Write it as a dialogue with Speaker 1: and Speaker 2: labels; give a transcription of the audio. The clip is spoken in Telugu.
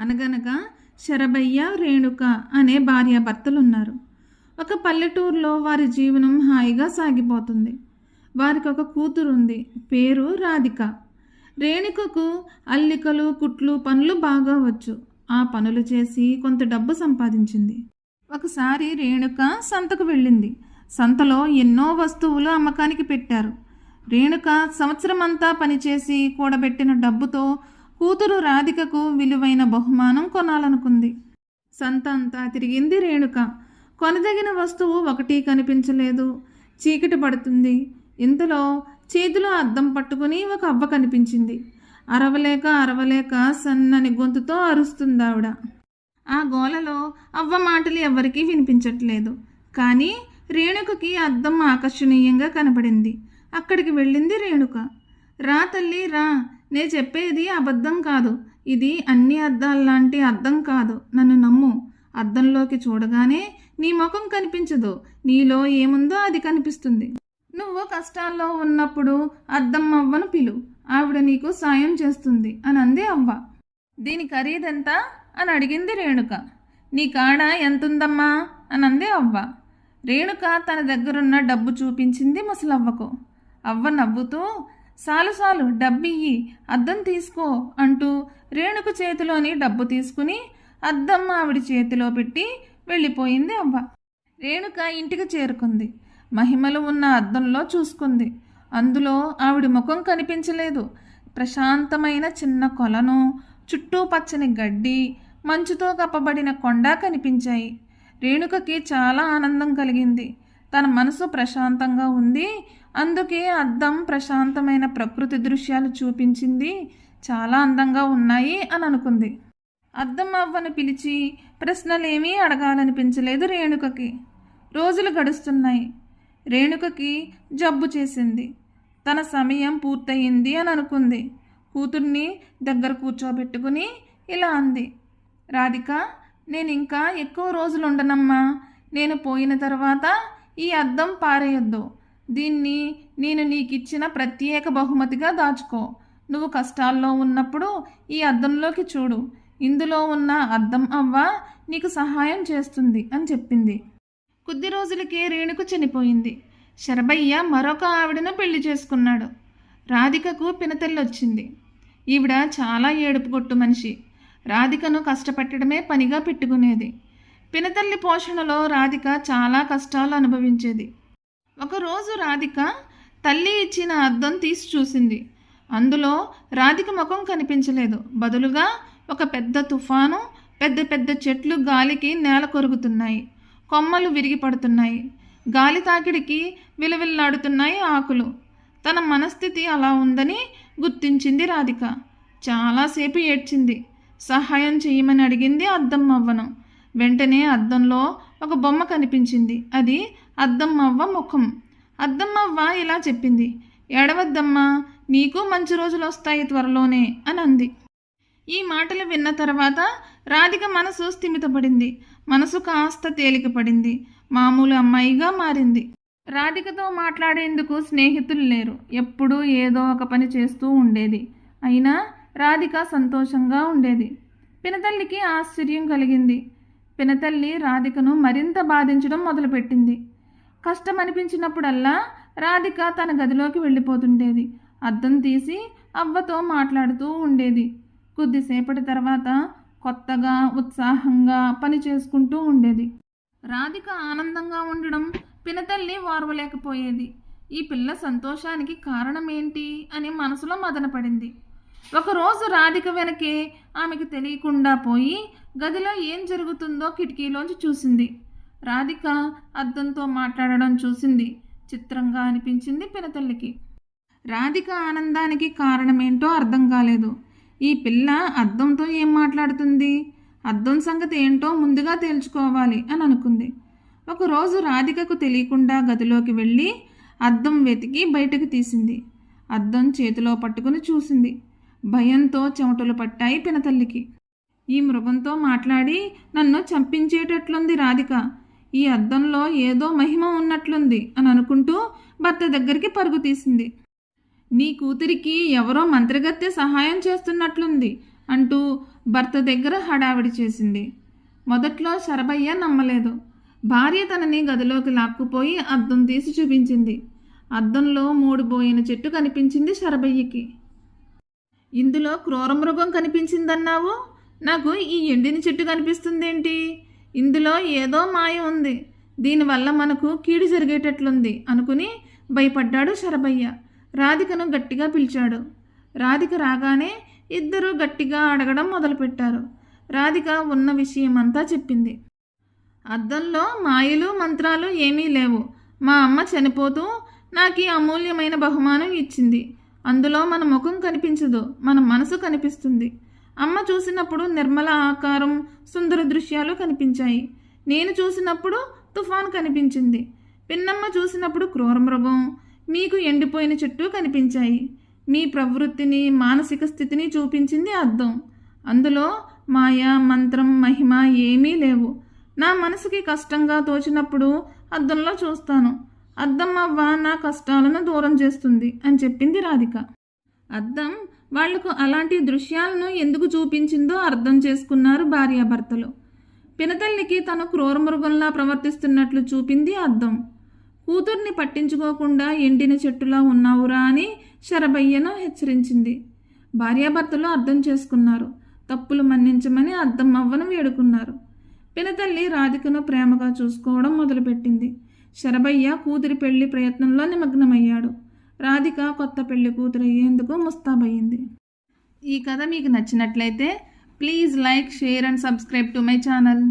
Speaker 1: అనగనగా శరభయ్య రేణుక అనే భార్యాభర్తలున్నారు. ఒక పల్లెటూరులో వారి జీవనం హాయిగా సాగిపోతుంది. వారికి ఒక కూతురు ఉంది పేరు రాధిక. రేణుకకు అల్లికలు కుట్లు పనులు బాగా వచ్చు. ఆ పనులు చేసి కొంత డబ్బు సంపాదించింది. ఒకసారి రేణుక సంతకు వెళ్ళింది. సంతలో ఎన్నో వస్తువులు అమ్మకానికి పెట్టారు. రేణుక సంవత్సరం అంతా పనిచేసి కూడబెట్టిన డబ్బుతో కూతురు రాధికకు విలువైన బహుమానం కొనాలనుకుంది. సంత అంతా తిరిగింది రేణుక. కొనదగిన వస్తువు ఒకటి కనిపించలేదు. చీకటి పడుతుంది. ఇంతలో చేతిలో అద్దం పట్టుకుని ఒక అవ్వ కనిపించింది. అరవలేక అరవలేక సన్నని గొంతుతో అరుస్తుంది ఆవిడ ఆ గోలలో అవ్వ మాటలు ఎవరికీ వినిపించట్లేదు. కానీ రేణుకకి అద్దం ఆకర్షణీయంగా కనపడింది అక్కడికి వెళ్ళింది రేణుక. రా తల్లి రా. నే చెప్పేది అబద్ధం కాదు. ఇది అన్ని అద్దాల్లాంటి అద్దం కాదు. నన్ను నమ్ము. అద్దంలోకి చూడగానే నీ ముఖం కనిపించదు. నీలో ఏముందో అది కనిపిస్తుంది. నువ్వు కష్టాల్లో ఉన్నప్పుడు అద్దం అవ్వను పిలు. ఆవిడ నీకు సాయం చేస్తుంది అని అంది అవ్వ. దీని ఖరీదెంత? అని అడిగింది రేణుక. నీ కాడ ఎంతుందమ్మా? అని అంది అవ్వ. రేణుక తన దగ్గరున్న డబ్బు చూపించింది ముసలవ్వకు. అవ్వ నవ్వుతూ సాలు సాలు డబ్బియ్యి అద్దం తీసుకో అంటూ రేణుక చేతిలోని డబ్బు తీసుకుని అద్దం ఆవిడి చేతిలో పెట్టి వెళ్ళిపోయింది అవ్వ. రేణుక ఇంటికి చేరుకుంది. మహిమలు ఉన్న అద్దంలో చూసుకుంది. అందులో ఆవిడ ముఖం కనిపించలేదు. ప్రశాంతమైన చిన్న కొలను చుట్టూ పచ్చని గడ్డి మంచుతో కప్పబడిన కొండ కనిపించాయి. రేణుకకి చాలా ఆనందం కలిగింది. తన మనసు ప్రశాంతంగా ఉంది. అందుకే అద్దం ప్రశాంతమైన ప్రకృతి దృశ్యాలు చూపించింది. చాలా అందంగా ఉన్నాయి అని అనుకుంది. అద్దం అవ్వను పిలిచి ప్రశ్నలేమీ అడగాలనిపించలేదు రేణుకకి. రోజులు గడుస్తున్నాయి. రేణుకకి జబ్బు చేసింది. తన సమయం పూర్తయింది అని అనుకుంది. కూతుర్ని దగ్గర కూర్చోబెట్టుకుని ఇలా అంది. రాధిక నేను ఇంకా ఎక్కువ రోజులు ఉండనమ్మా నేను పోయిన తర్వాత ఈ అద్దం పారేయొద్దు. దీన్ని నేను నీకిచ్చిన ప్రత్యేక బహుమతిగా దాచుకో. నువ్వు కష్టాల్లో ఉన్నప్పుడు ఈ అద్దంలోకి చూడు. ఇందులో ఉన్న అద్దం అవ్వ నీకు సహాయం చేస్తుంది అని చెప్పింది. కొద్ది రోజులకే రేణుకు చనిపోయింది. శరభయ్య మరొక ఆవిడను పెళ్ళి చేసుకున్నాడు. రాధికకు పినతల్లి వచ్చింది ఈవిడ చాలా ఏడుపు కొట్టు మనిషి. రాధికను కష్టపెట్టడమే పనిగా పెట్టుకునేది. పినతల్లి పోషణలో రాధిక చాలా కష్టాలు అనుభవించేది. ఒకరోజు రాధిక తల్లి ఇచ్చిన అద్దం తీసి చూసింది. అందులో రాధిక ముఖం కనిపించలేదు. బదులుగా ఒక పెద్ద తుఫాను పెద్ద పెద్ద చెట్లు గాలికి నేల కొరుగుతున్నాయి కొమ్మలు విరిగి పడుతున్నాయి గాలి తాకిడికి విలవిల్లాడుతున్నాయి ఆకులు. తన మనస్థితి అలా ఉందని గుర్తించింది రాధిక. చాలాసేపు ఏడ్చింది. సహాయం చేయమని అడిగింది అద్దం అవ్వను. వెంటనే అద్దంలో ఒక బొమ్మ కనిపించింది. అది అద్దం అవ్వ ముఖం. అద్దం అవ్వ ఇలా చెప్పింది. ఎడవద్దమ్మా నీకు మంచి రోజులు వస్తాయి త్వరలోనే అని అంది ఈ మాటలు విన్న తర్వాత రాధిక మనసు స్థిమితపడింది. మనసు కాస్త తేలికపడింది. మామూలు అమ్మాయిగా మారింది. రాధికతో మాట్లాడేందుకు స్నేహితులు లేరు. ఎప్పుడూ ఏదో ఒక పని చేస్తూ ఉండేది. అయినా రాధిక సంతోషంగా ఉండేది. పినతల్లికి ఆశ్చర్యం కలిగింది. పినతల్లి రాధికను మరింత బాధించడం మొదలుపెట్టింది. కష్టం అనిపించినప్పుడల్లా రాధిక తన గదిలోకి వెళ్ళిపోతుండేది. అద్దం తీసి అవ్వతో మాట్లాడుతూ ఉండేది. కొద్దిసేపటి తర్వాత కొత్తగా ఉత్సాహంగా పని చేసుకుంటూ ఉండేది. రాధిక ఆనందంగా ఉండడం పినతల్లి వారవలేకపోయేది. ఈ పిల్ల సంతోషానికి కారణం ఏంటి అని మనసులో మదనపడింది. ఒకరోజు రాధిక వెనకే ఆమెకు తెలియకుండా పోయి గదిలో ఏం జరుగుతుందో కిటికీలోంచి చూసింది. రాధిక అద్దంతో మాట్లాడడం చూసింది. చిత్రంగా అనిపించింది పినతల్లికి. రాధిక ఆనందానికి కారణమేంటో అర్థం కాలేదు. ఈ పిల్ల అద్దంతో ఏం మాట్లాడుతుంది? అద్దం సంగతి ఏంటో ముందుగా తేల్చుకోవాలి అని అనుకుంది. ఒకరోజు రాధికకు తెలియకుండా గదిలోకి వెళ్ళి అద్దం వెతికి బయటకు తీసింది. అద్దం చేతిలో పట్టుకుని చూసింది. భయంతో చెమటలు పట్టాయి పినతల్లికి. ఈ మృగంతో మాట్లాడి నన్ను చంపించేటట్లుంది రాధిక. ఈ అద్దంలో ఏదో మహిమ ఉన్నట్లుంది అని అనుకుంటూ భర్త దగ్గరికి పరుగు తీసింది. నీ కూతురికి ఎవరో మంత్రగత్తె సహాయం చేస్తున్నట్లుంది అంటూ భర్త దగ్గర హడావిడి చేసింది. మొదట్లో శరభయ్య నమ్మలేదు. భార్య తనని గదిలోకి లాక్కుపోయి అద్దం తీసి చూపించింది. అద్దంలో మూడు బోయిన చెట్టు కనిపించింది శరభయ్యకి. ఇందులో క్రూరమృగం కనిపించిందన్నావు? నాకు ఈ ఎండిన చెట్టు కనిపిస్తుందేంటి? ఇందులో ఏదో మాయ ఉంది. దీనివల్ల మనకు కీడు జరిగేటట్లుంది అనుకుని భయపడ్డాడు శరభయ్య. రాధికను గట్టిగా పిలిచాడు. రాధిక రాగానే ఇద్దరూ గట్టిగా అడగడం మొదలుపెట్టారు. రాధిక ఉన్న విషయమంతా చెప్పింది. అద్దంలో మాయలు మంత్రాలు ఏమీ లేవు. మా అమ్మ చనిపోతూ నాకు ఈ అమూల్యమైన బహుమానం ఇచ్చింది. అందులో మన ముఖం కనిపించదు మన మనసు కనిపిస్తుంది. అమ్మ చూసినప్పుడు నిర్మల ఆకారం సుందర దృశ్యాలు కనిపించాయి. నేను చూసినప్పుడు తుఫాన్ కనిపించింది. పిన్నమ్మ చూసినప్పుడు క్రూరమృగం మీకు ఎండిపోయిన చెట్టు కనిపించాయి. మీ ప్రవృత్తిని మానసిక స్థితిని చూపించింది అర్థం అందులో మాయ మంత్రం మహిమ ఏమీ లేవు. నా మనసుకి కష్టంగా తోచినప్పుడు అద్దంలో చూస్తాను. అద్దం అవ్వ నా కష్టాలను దూరం చేస్తుంది అని చెప్పింది రాధిక. అద్దం వాళ్ళకు అలాంటి దృశ్యాలను ఎందుకు చూపించిందో అర్థం చేసుకున్నారు భార్యాభర్తలు. పినతల్లికి తను క్రూరమృగంలా ప్రవర్తిస్తున్నట్లు చూపింది అర్థం కూతుర్ని పట్టించుకోకుండా ఎండిన చెట్టులా ఉన్నావురా అని శరభయ్యను హెచ్చరించింది. భార్యాభర్తలు అర్థం చేసుకున్నారు. తప్పులు మన్నించమని అర్థం అవ్వను వేడుకున్నారు. పినతల్లి రాధికను ప్రేమగా చూసుకోవడం మొదలుపెట్టింది. శరభయ్య కూతురి పెళ్ళి ప్రయత్నంలో నిమగ్నమయ్యాడు. రాధిక కొత్త పెళ్ళి కూతురు అయ్యేందుకు ముస్తాబయ్యింది. ఈ కథ మీకు నచ్చినట్లయితే please like share and subscribe to my channel.